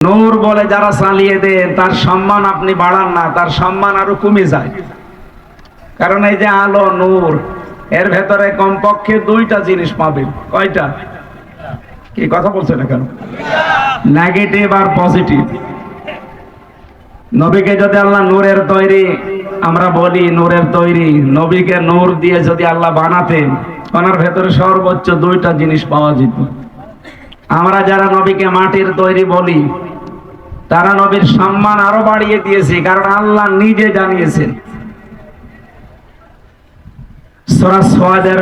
নূর বলে যারা চালিয়ে দেন, তার সম্মান আপনি বাড়ান না, তার সম্মান আরও কমে যায়। কারণ এই যে আলো, নূর, এর ভেতরে কমপক্ষে দুইটা জিনিস পাবেন। কয়টা? কি কথা বলছে না কেন? নেগেটিভ আর পজিটিভ নবীকে যদি আল্লাহ নূরের তৈরি, আমরা বলি নূরের তৈরি। নবীকে নূর দিয়ে যদি আল্লাহ বানাতেন, ওনার ভেতরে সর্বোচ্চ দুইটা জিনিস পাওয়া যেত। আমরা যারা নবীকে মাটির তৈরি বলি তারা নবীর সম্মান আরও বাড়িয়ে দিয়েছে, কারণ আল্লাহ নিজে জানিয়েছেন।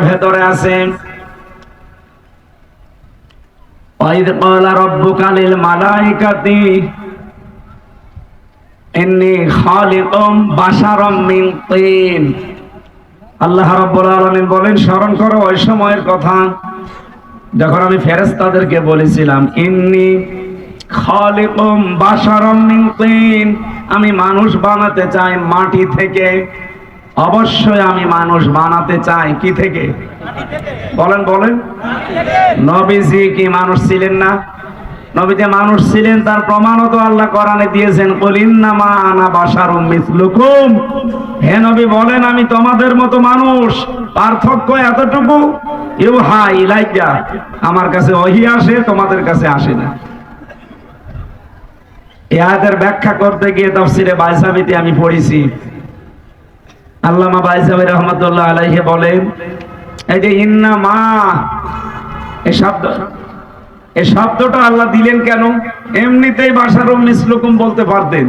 ভেতরে আছে আল্লাহ রাব্বুল বলেন, স্মরণ করো, ওই সময়ের কথা যখন আমি ফেরেশতাদেরকে বলেছিলাম, ইন্নী আমি মানুষ বানাতে চাই মাটি থেকে। অবশ্যই আমি মানুষ বানাতে চাই কি থেকে? বলেন বলেন। নবীজি কি মানুষ ছিলেন না? নবীতে মানুষ ছিলেন, তার প্রমাণও তো আল্লাহ কোরআনে দিয়েছেন কলিন্নামা আনা বাশারুম মিসলুকুম। হে নবী, বলেন, আমি তোমাদের মতো মানুষ। পার্থক্য এতটুকু? ইউহা ইলাইয়া আমার কাছে ওহি আসে, তোমাদের কাছে আসে না। আয়াতের ব্যাখ্যা করতে গিয়ে তাফসিরে বাইসাবিতে আমি পড়েছি। আল্লামা বাইসাবি রহমতুল্লাহ আলাইহি বলেন, এই যে ইন্না মা এই শব্দ এই শব্দটা আল্লাহ দিলেন কেন? এমনিতেই বাসারুম মিসলুকুম বলতে পারতেন।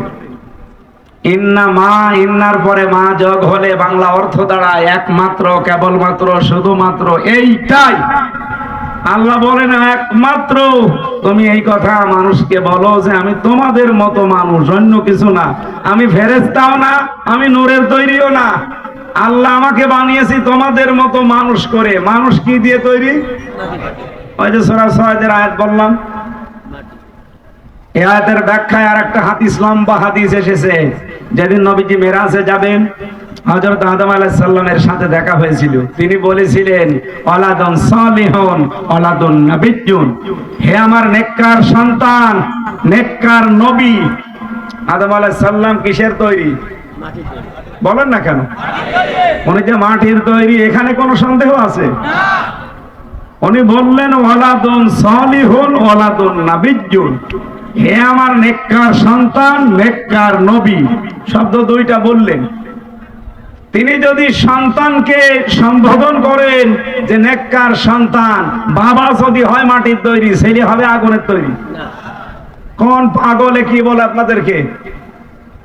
ইন্না মা, ইন্নার পরে মা যোগ হলে বাংলা অর্থ দাঁড়ায় একমাত্র, কেবলমাত্র, শুধুমাত্র এইটাই। আল্লাহ বলেন, একমাত্র তুমি এই কথা মানুষকে বলো যে আমি তোমাদের মতো মানুষ, অন্য কিছু না। আমি ফেরেস্তাও না, আমি নূরের তৈরিও না। আল্লাহ আমাকে বানিয়েছি তোমাদের মতো মানুষ করে। মানুষ কি দিয়ে তৈরি? ওই যে সোরা সহায়দের আয়াত বললাম। এ আয়াতের ব্যাখ্যায় আর একটা হাদিস, লম্বা হাদিস এসেছে। যেদিন নবীজি মেরাজে যাবেন হযরত আদম আলাইহিস সালামের সাথে দেখা হয়েছিল। তিনি বলেছিলেন, অলাদন সালিহন, অলাদন নাবিয়্যুন। হে আমার নেককার সন্তান, নেককার নবী। আদম আলাইহিস সালাম কিসের তৈরি? বলেন না কেন? উনি যে মাটির তৈরি, এখানে কোনো সন্দেহ আছে? উনি বললেন ওলাদুন সালিহুন ওলাদুন নাবিয়্যুন। হে আমার নেককার সন্তান, নেককার নবী। শব্দ দুইটা বললেন। তিনি যদি সন্তানকে সম্বোধন করেন যে নেককার সন্তান বাবা যদি হয় মাটির তৈরি ছেলে হবে আগুনের তৈরি। কোন পাগলে কি বলে আপনাদেরকে?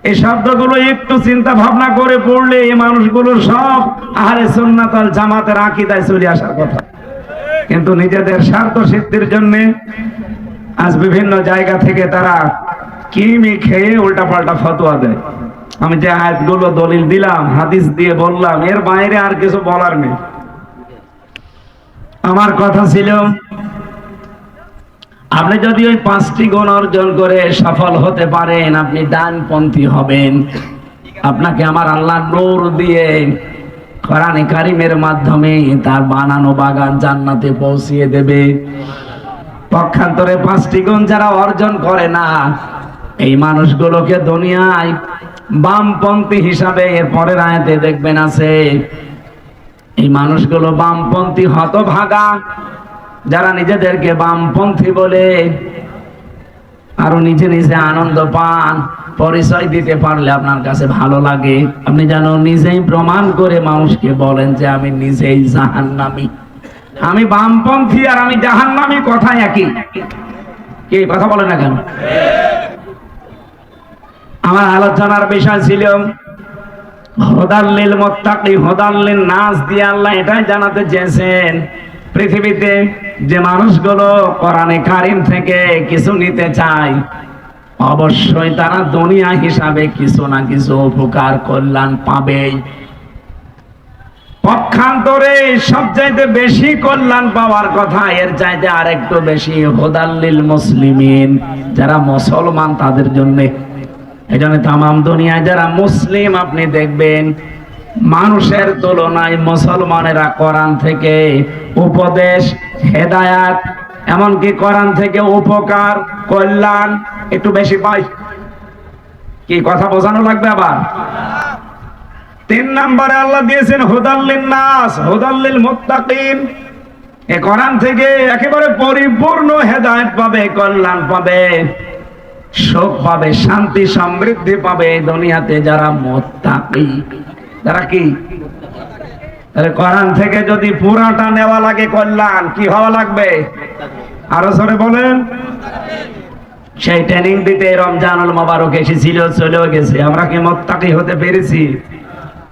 এই শব্দগুলো একটু চিন্তা ভাবনা করে পড়লে এই মানুষগুলো সব আহারে সুন্নাতাল জামাতের আকিদায় চলে আসার কথা। কিন্তু নিজেদের স্বার্থ সিদ্ধির জন্য আজ বিভিন্ন জায়গা থেকে তারা কিমি খেয়ে উল্টা পাল্টা ফতোয়া দেয়। আমি যে আয়াতগুলো দলিল দিলাম, হাদিস দিয়ে বললাম, এর বাইরে আর কিছু বলার নেই। আমার কথা ছিল, আপনি যদি ওই পাঁচটি গুণ অর্জন করে সফল হতে পারেন, আপনি ডানপন্থী হবেন। আপনাকে আমার আল্লাহ নূর দিয়ে কোরআনে কারিমের মাধ্যমে তার বানানো বাগান জান্নাতে পৌঁছিয়ে দেবে। পক্ষান্তরে পাঁচটি গুণ যারা অর্জন করে না, এই মানুষগুলোকে দুনিয়ায় বামপন্থী হিসাবে এর পরের আয়াতে দেখবেন আছে, এই মানুষগুলো বামপন্থী হতভাগা, যারা নিজেদেরকে বামপন্থী বলে আরও নিজে নিজে আনন্দ পান, পরিচয় দিতে পারলে আপনার কাছে ভালো লাগে। আপনি যেন নিজেই প্রমাণ করে মানুষকে বলেন যে আমি নিজেই জাহান্নামী। আমি বামপন্থী আর আমি জাহান্নামী কথা একই। কে কথা বলে না কেন? আমার আলোচনার বিষয় ছিল হদাল্লিল মোত্তাকি হদাল্লিল নাচ দিয়ে আল্লাহ এটাই জানাতে চেয়েছেন। পৃথিবীতে যে মানুষগুলো কোরআনে কারিম থেকে কিছু নিতে চায়, অবশ্যই তারা দুনিয়া হিসাবে কিছু না কিছু উপকার, কল্যাণ পাবেই। পক্ষান্তরে সবচাইতে বেশি কল্যাণ পাওয়ার কথা, এর চাইতে আরেকটু বেশি হোদাল্লিল মুসলিমিন, যারা মুসলমান, তাদের জন্য এই জন্য তামাম দুনিয়ায় যারা মুসলিম, আপনি দেখবেন মানুষের তুলনায় মুসলমানেরা কোরআন থেকে উপদেশ, হেদায়াত, এমনকি কোরআন থেকে উপকার, কল্যাণ একটু বেশি পাই কি কথা বোঝানো লাগবে আবার? তিন নম্বরে আল্লাহ দিয়েছেন হুদাল্লিন নাস হুদাল্লিল মুত্তাকিন এ কোরআন থেকে একেবারে পরিপূর্ণ হেদায়েত পাবে, কল্যাণ পাবে। সুখ পাবে শান্তি, সমৃদ্ধি পাবে এই দুনিয়াতে যারা মুত্তাকি। যারা কি? তাহলে কোরআন থেকে যদি পুরাটা নেওয়া লাগে কল্যাণ, কি হওয়া লাগবে? আরও সরে বলেন। সেই ট্রেনিং দিতে রমজানুল মোবারক এসেছিল, চলেও গেছে। আমরা কি মোত্তাকি হতে পেরেছি?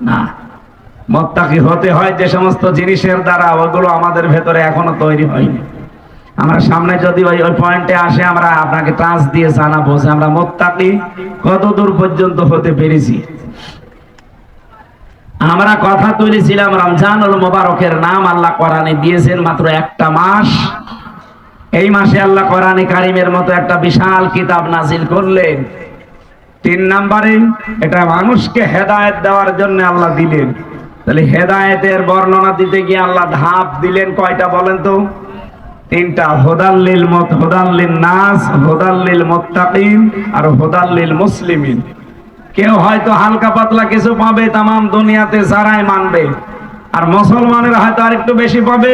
না। মোত্তাকি হতে হয় যে সমস্ত জিনিসের দ্বারা, ওগুলো আমাদের ভেতরে এখনও তৈরি হয়নি। আমরা সামনে যদি ওই ওই পয়েন্টে আসে, আমরা আপনাকে ট্রান্স দিয়ে জানাব যে আমরা মোত্তাকি কত দূর পর্যন্ত হতে পেরেছি। আমরা কথা তুলেছিলাম রমজানুল মোবারকের নাম আল্লাহ কোরআনে দিয়েছেন মাত্র একটা মাস। এই মাসে আল্লাহ কোরআনে কারিমের মতো একটা বিশাল কিতাব নাজিল করলেন। তিন নাম্বারে, এটা মানুষকে হেদায়েত দেওয়ার জন্য আল্লাহ দিলেন। তাহলে হেদায়েতের বর্ণনা দিতে গিয়ে আল্লাহ ধাপ দিলেন, কয়টা বলেন তো? তিনটা, হোদাল্লিল মত হোদাল্লিল নাস, হোদাল্লিল মুত্তাকিন আর হোদাল্লিল মুসলিমিন। কেউ হয়তো হালকা পাতলা কিছু পাবে, তামাম দুনিয়াতে সারাই মানবে। আর মুসলমানের হয়তো আর একটু বেশি পাবে।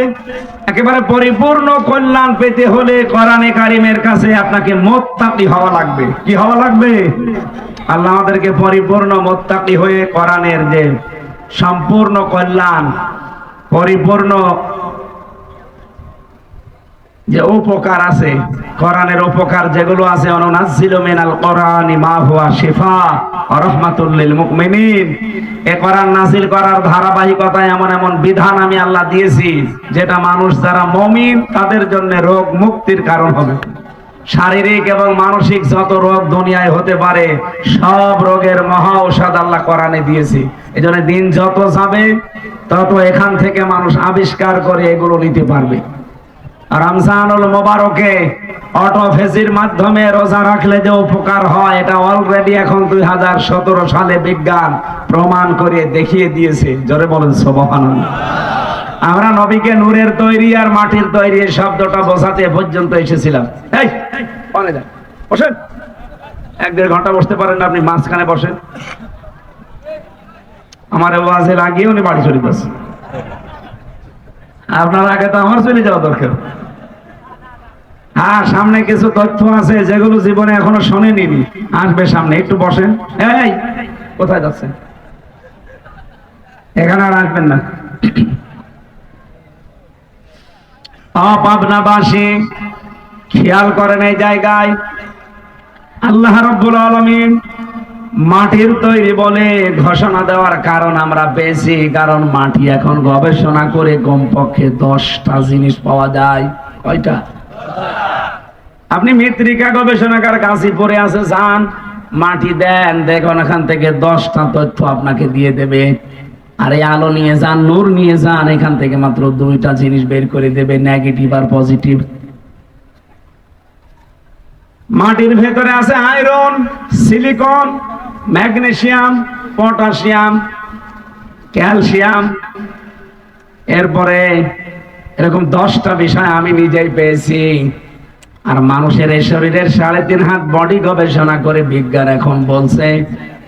একেবারে পরিপূর্ণ কল্যাণ পেতে হলে কোরআনে কারিমের কাছে আপনাকে মোত্তাকি হওয়া লাগবে। কি হওয়া লাগবে? আল্লাহ আমাদেরকে পরিপূর্ণ মোত্তাকি হয়ে কোরআনের যে সম্পূর্ণ কল্যাণ, পরিপূর্ণ যে উপকার আছে, কোরআনের উপকার যেগুলো আছে মিনাল মা হুয়া শিফা লিল মুমিনিন। এ কোরআন করার ধারাবাহিকতায় এমন এমন বিধান আমি আল্লাহ দিয়েছি, যেটা মানুষ যারা মুমিন, তাদের জন্য রোগ মুক্তির কারণ হবে। শারীরিক এবং মানসিক যত রোগ দুনিয়ায় হতে পারে, সব রোগের মহা ঔষধ আল্লাহ কোরআনে দিয়েছি। এজন্য দিন যত যাবে, তত এখান থেকে মানুষ আবিষ্কার করে এগুলো নিতে পারবে। রমজানুল মোবারকে অটোফেসির মাধ্যমে রোজা রাখলে যে উপকার হয়, এটা অলরেডি এখন দুই হাজার সতেরো সালে বিজ্ঞান প্রমাণ করে দেখিয়ে দিয়েছে। জোরে বলেন সোবহান আমরা নবীকে নূরের তৈরি আর মাটির তৈরি শব্দটা বোঝাতে পর্যন্ত এসেছিলাম। এই বসেন। এক দেড় ঘণ্টা বসতে পারেন আপনি মাঝখানে বসেন। আমার ওয়াজে লাগিয়ে উনি বাড়ি চলে যাচ্ছে। আপনার আগে তো আমার চলে যাওয়া দরকার। হ্যাঁ সামনে কিছু তথ্য আছে যেগুলো জীবনে এখনও শোনেনি আসবে সামনে, একটু বসেন। এই, কোথায় যাচ্ছেন? এখানে আর আসবেন না। অপাবনাবাসী, খেয়াল করেন এই জায়গায়। আল্লাহ রব্বুল আলমিন মাটির তৈরি বলে ঘোষণা দেওয়ার কারণ আমরা পেয়েছি, কারণ মাটি এখন গবেষণা করে কমপক্ষে দশটা জিনিস পাওয়া যায়। কয়টা? আপনি মৃত্তিকা গবেষণাকার কাছে পড়ে আছে, যান, মাটি দেন, দেখুন এখান থেকে দশটা তথ্য আপনাকে দিয়ে দেবে। আর এই আলো নিয়ে যান, নূর নিয়ে যান, এখান থেকে মাত্র দুইটা জিনিস বের করে দেবে, নেগেটিভ আর পজিটিভ। মাটির ভেতরে আছে iron, silicon magnesium potassium, calcium. এরপরে এরকম দশটা বিষয় আমি নিজেই পেয়েছি। আর মানুষের এই শরীরের সাড়ে তিন হাত বডি গবেষণা করে বিজ্ঞান এখন বলছে,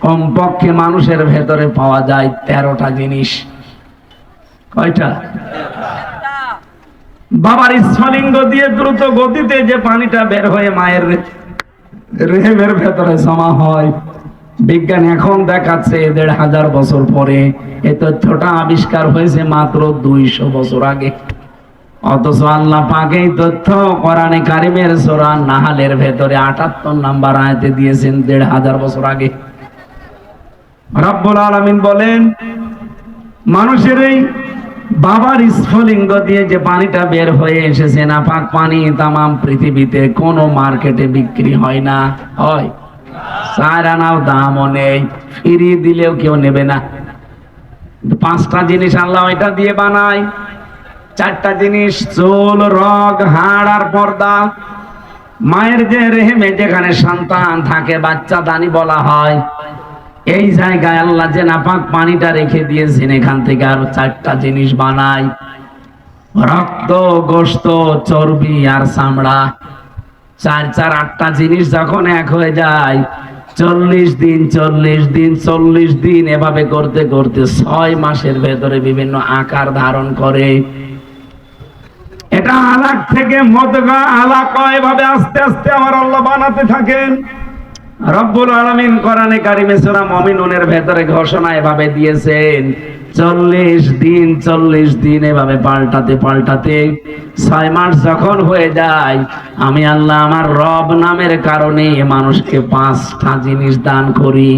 কমপক্ষে মানুষের ভেতরে পাওয়া যায় তেরোটা জিনিস। কয়টা? বাবার স্ফলিঙ্গ দিয়ে দ্রুত গতিতে যে পানিটা বের হয়ে মায়ের রেহেমের ভেতরে জমা হয়। বিজ্ঞান এখন দেখাচ্ছে দেড় হাজার বছর পরে এই তথ্যটা আবিষ্কার হয়েছে মাত্র দুইশো বছর আগে। অথচ আল্লাহ পাক তথ্য কোরআনে কারিমের সোরা নাহালের ভেতরে আটাত্তর নাম্বার আয়তে দিয়েছেন দেড় হাজার বছর আগে। রব্বুল আলামিন বলেন, মানুষের এই বাবার স্ফলিঙ্গ দিয়ে যে পানিটা বের হয়ে এসেছে না, পাক পানি তামাম পৃথিবীতে কোনো মার্কেটে বিক্রি হয় না, হয়। চার আনাও দামও নেই, ফিরিয়ে দিলেও কেউ নেবে না। পাঁচটা জিনিস আল্লাহ এটা দিয়ে বানায় চারটা জিনিস, চুল, রগ, হাড় আর পর্দা। মায়ের যে রেহেমে, যেখানে সন্তান থাকে, বাচ্চা দানি বলা হয়। এই জায়গায় আল্লাহ যে নাপাক পানিটা রেখে দিয়েছেন, এখান থেকে আরও চারটা জিনিস বানায় রক্ত গোস্ত চর্বি আর চামড়া। চার চার, আটটা জিনিস যখন এক হয়ে যায়, চল্লিশ দিন চল্লিশ দিন চল্লিশ দিন এভাবে করতে করতে ছয় মাসের ভেতরে বিভিন্ন আকার ধারণ করে। এটা আলাক থেকে মদগা আলাক এভাবে আস্তে আস্তে আমার আল্লাহ বানাতে থাকেন। রব্বুল আলামিন কোরআনে কারিমে সূরা মুমিনুনের ভেতরে ঘোষণা এভাবে দিয়েছেন চল্লিশ দিন চল্লিশ দিন এভাবে পাল্টাতে পাল্টাতে ছয় মাস যখন হয়ে যায়, আমি আল্লাহ আমার রব নামের কারণে মানুষকে পাঁচটা জিনিস দান করি।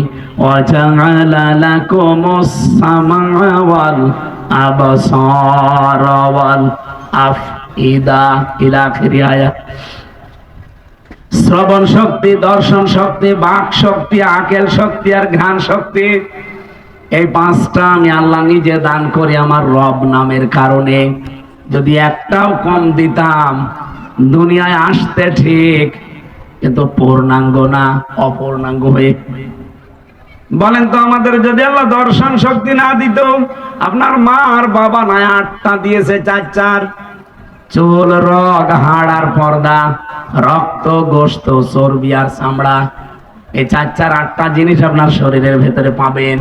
শ্রবণ শক্তি, দর্শন শক্তি, বাক শক্তি, আকেল শক্তি আর ঘ্রাণ শক্তি এই পাঁচটা আমি আল্লাহ নিজে দান করি আমার রব নামের কারণে। যদি একটাও কম দিতাম, দুনিয়ায় আসতে ঠিক, কিন্তু পূর্ণাঙ্গ না, অপূর্ণাঙ্গ হয়ে। বলেন তো আমাদের যদি আল্লাহ দর্শন শক্তি না দিত, আপনার মা আর বাবা নাই, আটটা দিয়েছে চার চার। চুল, রগ, হাড় আর পর্দা, রক্ত, গোস্ত, চর্বি আর চামড়া। এই চার চার, আটটা জিনিস আপনার শরীরের ভেতরে পাবেন।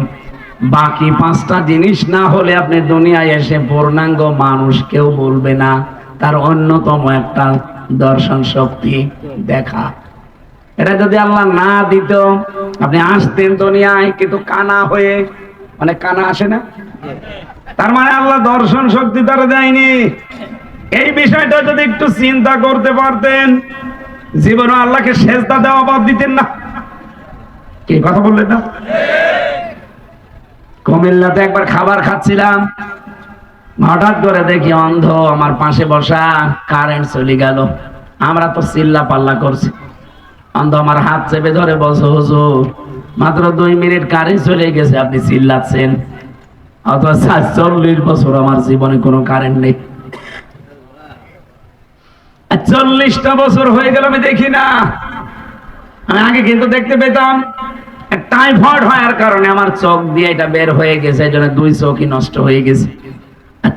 বাকি পাঁচটা জিনিস না হলে আপনি দুনিয়ায় এসে পূর্ণাঙ্গ মানুষ কেউ বলবে না। তার অন্যতম একটা দর্শন শক্তি দেখা। এটা যদি আল্লাহ না দিত, আপনি আসতেন দুনিয়ায়, কিন্তু কানা হয়ে মানে কানা আসে না? তার মানে আল্লাহ দর্শন শক্তি তারা দেয়নি। এই বিষয়টা যদি একটু চিন্তা করতে পারতেন, জীবনে আল্লাহকে সেজদা দেওয়া বাদ দিতেন না। কি কথা বললেন না? কুমিল্লাতে একবার খাবার খাচ্ছিলাম। হঠাৎ করে দেখি অন্ধ, আমার পাশে বসা কারেন্ট চলে গেল। আমরা তো চিল্লা পাল্লা করছি। অন্ধ আমার হাত চেপে ধরে বসো হুজুর, মাত্র দুই মিনিট কারেন্ট চলে গেছে, আপনি চিল্লাচ্ছেন। আজ চল্লিশ বছর আমার জীবনে কোনো কারেন্ট নেই। চল্লিশটা বছর হয়ে গেল, আমি দেখি না। আমি আগে কিন্তু দেখতে পেতাম। টাইফয়েড হওয়ার কারণে আমার চোখ দিয়ে এটা বের হয়ে গেছে, এই দুই চোখই নষ্ট হয়ে গেছে।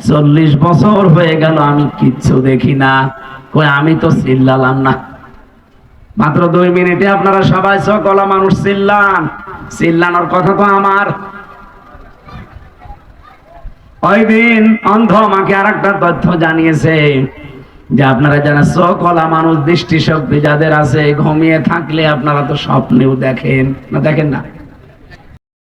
চল্লিশ বছর হয়ে গেল, আমি কিচ্ছু দেখি না। কই, আমি তো চিল্লালাম না। মাত্র দুই মিনিটে আপনারা সবাই সকলা মানুষ চিল্লান। চিল্লানোর কথা তো আমার। ওই দিন অন্ধ আমাকে আর একটা তথ্য জানিয়েছে। যে আপনারা যারা সকলা মানুষ দৃষ্টিশক্তি যাদের আছে ঘুমিয়ে থাকলে আপনারা তো স্বপ্নেও দেখেন। না দেখেন না?